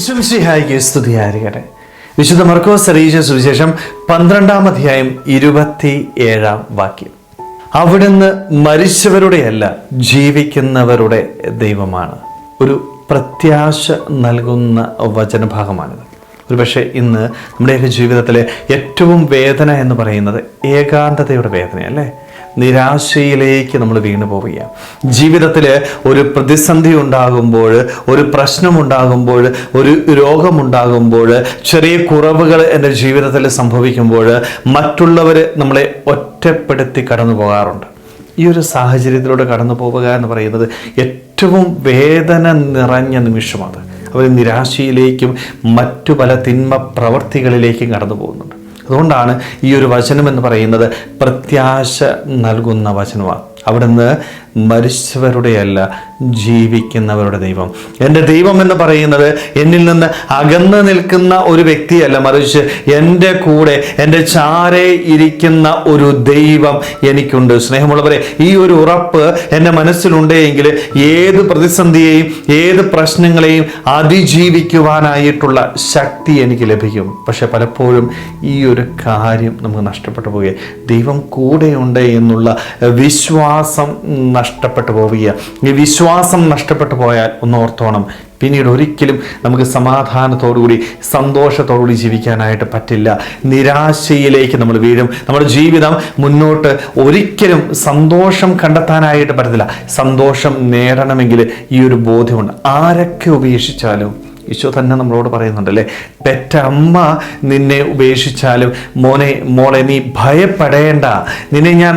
വിശ്വംസിഹായിക്ക് സ്തുതിയായിരിക്കട്ടെ. വിശുദ്ധ മർക്കോസ് അറിയിച്ച സുവിശേഷം പന്ത്രണ്ടാം അധ്യായം ഇരുപത്തി ഏഴാം വാക്യം. അവിടുന്ന് മരിച്ചവരുടെയല്ല ജീവിക്കുന്നവരുടെ ദൈവമാണ്. ഒരു പ്രത്യാശ നൽകുന്ന വചനഭാഗമാണിത്. ഒരുപക്ഷെ ഇന്ന് നമ്മുടെയൊക്കെ ജീവിതത്തിലെ ഏറ്റവും വേദന എന്ന് പറയുന്നത് ഏകാന്തതയുടെ വേദനയല്ലേ? നിരാശയിലേക്ക് നമ്മൾ വീണു പോവുകയാണ്. ജീവിതത്തിൽ ഒരു പ്രതിസന്ധി ഉണ്ടാകുമ്പോൾ ഒരു പ്രശ്നമുണ്ടാകുമ്പോൾ ഒരു രോഗമുണ്ടാകുമ്പോൾ ചെറിയ കുറവുകൾ എന്റെ ജീവിതത്തിൽ സംഭവിക്കുമ്പോൾ മറ്റുള്ളവർ നമ്മളെ ഒറ്റപ്പെടുത്തി കടന്നു പോകാറുണ്ട്. ഈ ഒരു സാഹചര്യത്തിലൂടെ കടന്നു പോവുക എന്ന് പറയുന്നത് ഏറ്റവും വേദന നിറഞ്ഞ നിമിഷമാണ്. അവർ നിരാശയിലേക്കും മറ്റു പല തിന്മ പ്രവർത്തികളിലേക്കും കടന്നു പോകുന്നുണ്ട്. അതുകൊണ്ടാണ് ഈ ഒരു വചനം എന്ന് പറയുന്നത് പ്രത്യാശ നൽകുന്ന വചനമാണ്. അവിടുന്ന് മരിച്ചവരുടെ അല്ല ജീവിക്കുന്നവരുടെ ദൈവം. എന്റെ ദൈവം എന്ന് പറയുന്നത് എന്നിൽ നിന്ന് അകന്നു നിൽക്കുന്ന ഒരു വ്യക്തിയല്ല മറിച്ച് എന്റെ കൂടെ എന്റെ ചാരെ ഇരിക്കുന്ന ഒരു ദൈവം എനിക്കുണ്ട്. സ്നേഹമുള്ളവരെ ഈ ഒരു ഉറപ്പ് എന്റെ മനസ്സിലുണ്ടെങ്കിൽ ഏത് പ്രതിസന്ധിയെയും ഏത് പ്രശ്നങ്ങളെയും അതിജീവിക്കുവാനായിട്ടുള്ള ശക്തി എനിക്ക് ലഭിക്കും. പക്ഷെ പലപ്പോഴും ഈ ഒരു കാര്യം നമുക്ക് നഷ്ടപ്പെട്ടു പോകുകയും ദൈവം കൂടെയുണ്ട് എന്നുള്ള വിശ്വാസം നഷ്ടപ്പെട്ടു പോവുക ഈ വിശ്വാസം നഷ്ടപ്പെട്ടു പോയാൽ ഒന്ന് ഓർത്തോണം. പിന്നീട് ഒരിക്കലും നമുക്ക് സമാധാനത്തോടുകൂടി സന്തോഷത്തോടുകൂടി ജീവിക്കാനായിട്ട് പറ്റില്ല. നിരാശയിലേക്ക് നമ്മൾ വീഴും. നമ്മുടെ ജീവിതം മുന്നോട്ട് ഒരിക്കലും സന്തോഷം കണ്ടെത്താനായിട്ട് പറ്റത്തില്ല. സന്തോഷം നേടണമെങ്കിൽ ഈ ഒരു ബോധ്യമുണ്ട്. ആരൊക്കെ ഉപേക്ഷിച്ചാലും ഈശോ തന്നെ നമ്മളോട് പറയുന്നുണ്ടല്ലേ പെറ്റമ്മ നിന്നെ ഉപേക്ഷിച്ചാലും മോനെ മോളെ നീ ഭയപ്പെടേണ്ട. നിന്നെ ഞാൻ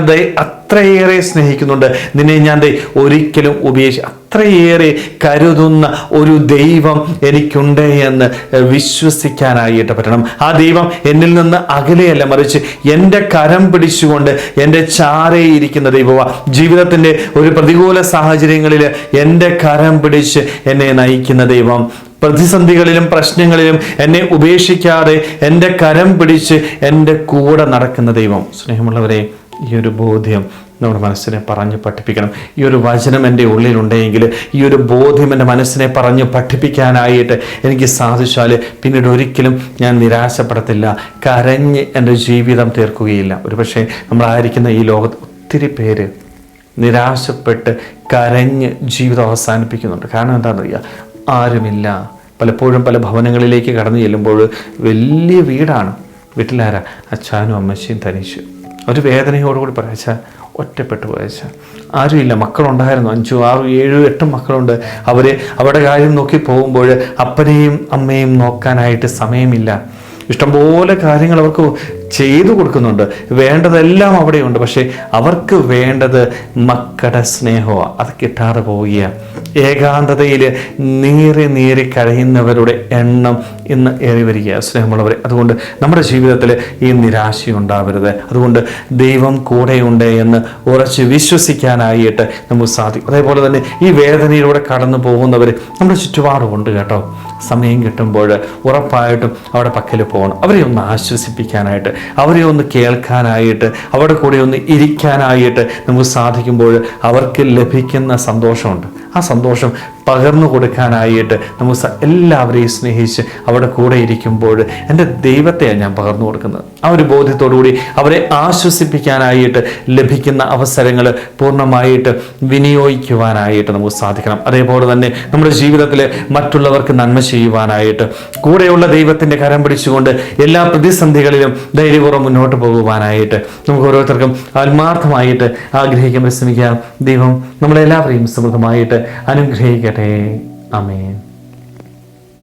അത്രയേറെ സ്നേഹിക്കുന്നുണ്ട്. നിന്നെ ഞാൻ ഒരിക്കലും ഉപേക്ഷി അത്രയേറെ കരുതുന്ന ഒരു ദൈവം എനിക്കുണ്ട് എന്ന് വിശ്വസിക്കാനായിട്ട് പറ്റണം. ആ ദൈവം എന്നിൽ നിന്ന് അകലെയല്ല മറിച്ച് എന്റെ കരം പിടിച്ചുകൊണ്ട് എന്റെ ചാരയിരിക്കുന്ന ദൈവമാ ജീവിതത്തിന്റെ ഒരു പ്രതികൂല സാഹചര്യങ്ങളിൽ എന്റെ കരം പിടിച്ച് എന്നെ നയിക്കുന്ന ദൈവം. പ്രതിസന്ധികളിലും പ്രശ്നങ്ങളിലും എന്നെ ഉപേക്ഷിക്കാതെ എന്റെ കരം പിടിച്ച് എന്റെ കൂടെ നടക്കുന്ന ദൈവം. സ്നേഹമുള്ളവരെ ഈ ഒരു ബോധ്യം നമ്മുടെ മനസ്സിനെ പറഞ്ഞു പഠിപ്പിക്കണം. ഈ ഒരു വചനം എന്റെ ഉള്ളിലുണ്ടെങ്കിൽ ഈ ഒരു ബോധ്യം എന്റെ മനസ്സിനെ പറഞ്ഞു പഠിപ്പിക്കാനായിട്ട് എനിക്ക് സാധിച്ചാൽ പിന്നീട് ഒരിക്കലും ഞാൻ നിരാശപ്പെടത്തില്ല. കരഞ്ഞ് എന്റെ ജീവിതം തീർക്കുകയില്ല. ഒരുപക്ഷെ നമ്മളായിരിക്കുന്ന ഈ ലോകത്ത് ഒത്തിരി പേര് നിരാശപ്പെട്ട് കരഞ്ഞ് ജീവിതം അവസാനിപ്പിക്കുന്നുണ്ട്. കാരണം എന്താണെന്നറിയുക ആരുമില്ല. പലപ്പോഴും പല ഭവനങ്ങളിലേക്ക് കടന്നു ചെല്ലുമ്പോൾ വലിയ വീടാണ്. വീട്ടിലാരാ? അച്ഛനും അമ്മച്ചിയും തനിച്ച് ഒരു വേദനയോടുകൂടി പറയച്ച ഒറ്റപ്പെട്ടു പോയച്ച ആരുമില്ല മക്കളുണ്ടായിരുന്നു. അഞ്ചും ആറും ഏഴും എട്ടും മക്കളുണ്ട്. അവർ അവരുടെ കാര്യം നോക്കി പോകുമ്പോൾ അപ്പനെയും അമ്മയും നോക്കാനായിട്ട് സമയമില്ല. ഇഷ്ടംപോലെ കാര്യങ്ങൾ അവർക്ക് ചെയ്തു കൊടുക്കുന്നുണ്ട്. വേണ്ടതെല്ലാം അവിടെയുണ്ട്. പക്ഷേ അവർക്ക് വേണ്ടത് മക്കളുടെ സ്നേഹമാണ് അത് കിട്ടാതെ പോവുകയാണ് ഏകാന്തതയിൽ നീറി നീറി കരയുന്നവരുടെ എണ്ണം ഇന്ന് ഏറി വരിക സ്നേഹമുള്ളവരെ. അതുകൊണ്ട് നമ്മുടെ ജീവിതത്തിൽ ഈ നിരാശ ഉണ്ടാവരുത് അതുകൊണ്ട് ദൈവം കൂടെയുണ്ട് എന്ന് ഉറച്ച് വിശ്വസിക്കാനായിട്ട് നമുക്ക് സാധിക്കും. അതേപോലെ തന്നെ ഈ വേദനയിലൂടെ കടന്നു പോകുന്നവർ നമ്മുടെ ചുറ്റുപാടുമുണ്ട് കേട്ടോ. സമയം കിട്ടുമ്പോൾ ഉറപ്പായിട്ടും അവിടെ പക്കൽ പോകണം. അവരെ ഒന്ന് ആശ്വസിപ്പിക്കാനായിട്ട് അവരെ ഒന്ന് കേൾക്കാനായിട്ട് അവരുടെ കൂടെ ഒന്ന് ഇരിക്കാനായിട്ട് നമുക്ക് സാധിക്കുമ്പോൾ അവർക്ക് ലഭിക്കുന്ന സന്തോഷമുണ്ട്. ആ സന്തോഷം പകർന്നു കൊടുക്കാനായിട്ട് നമുക്ക് എല്ലാവരെയും സ്നേഹിച്ച് അവിടെ കൂടെ ഇരിക്കുമ്പോൾ എന്റെ ദൈവത്തെയാണ് ഞാൻ പകർന്നു കൊടുക്കുന്നത്. ആ ഒരു ബോധ്യത്തോടുകൂടി അവരെ ആശ്വസിപ്പിക്കാനായിട്ട് ലഭിക്കുന്ന അവസരങ്ങൾ പൂർണമായിട്ട് വിനിയോഗിക്കുവാനായിട്ട് നമുക്ക് സാധിക്കണം. അതേപോലെ തന്നെ നമ്മുടെ ജീവിതത്തിൽ മറ്റുള്ളവർക്ക് നന്മ ചെയ്യുവാനായിട്ട് കൂടെയുള്ള ദൈവത്തിന്റെ കരം പിടിച്ചുകൊണ്ട് എല്ലാ പ്രതിസന്ധികളിലും ധൈര്യപൂർവം മുന്നോട്ട് പോകുവാനായിട്ട് നമുക്ക് ഓരോരുത്തർക്കും ആത്മാർത്ഥമായിട്ട് ആഗ്രഹിക്കാൻ ശ്രമിക്കാം ദൈവം നമ്മളെല്ലാവരെയും സമൃദ്ധമായിട്ട് അനുഗ്രഹിക്കട്ടെ അമേൻ